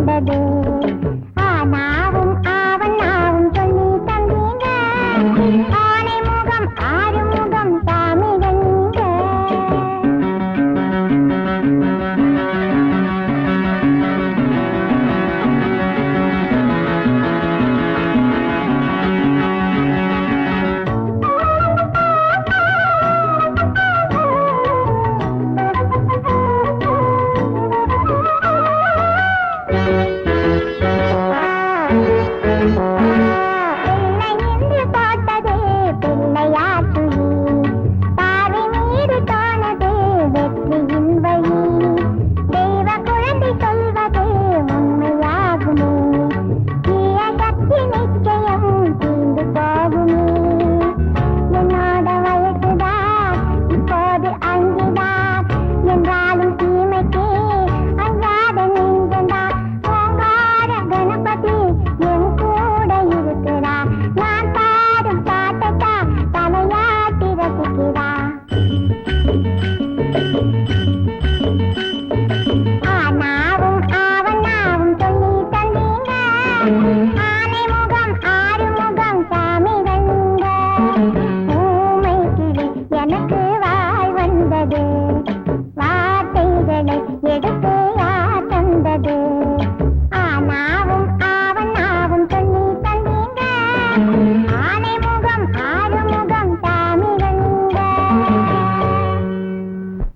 வந்தது ஆனாவும் ஆவன் ஆவும் சொல்லி தந்தீங்க. ஆனை முகம் ஆறு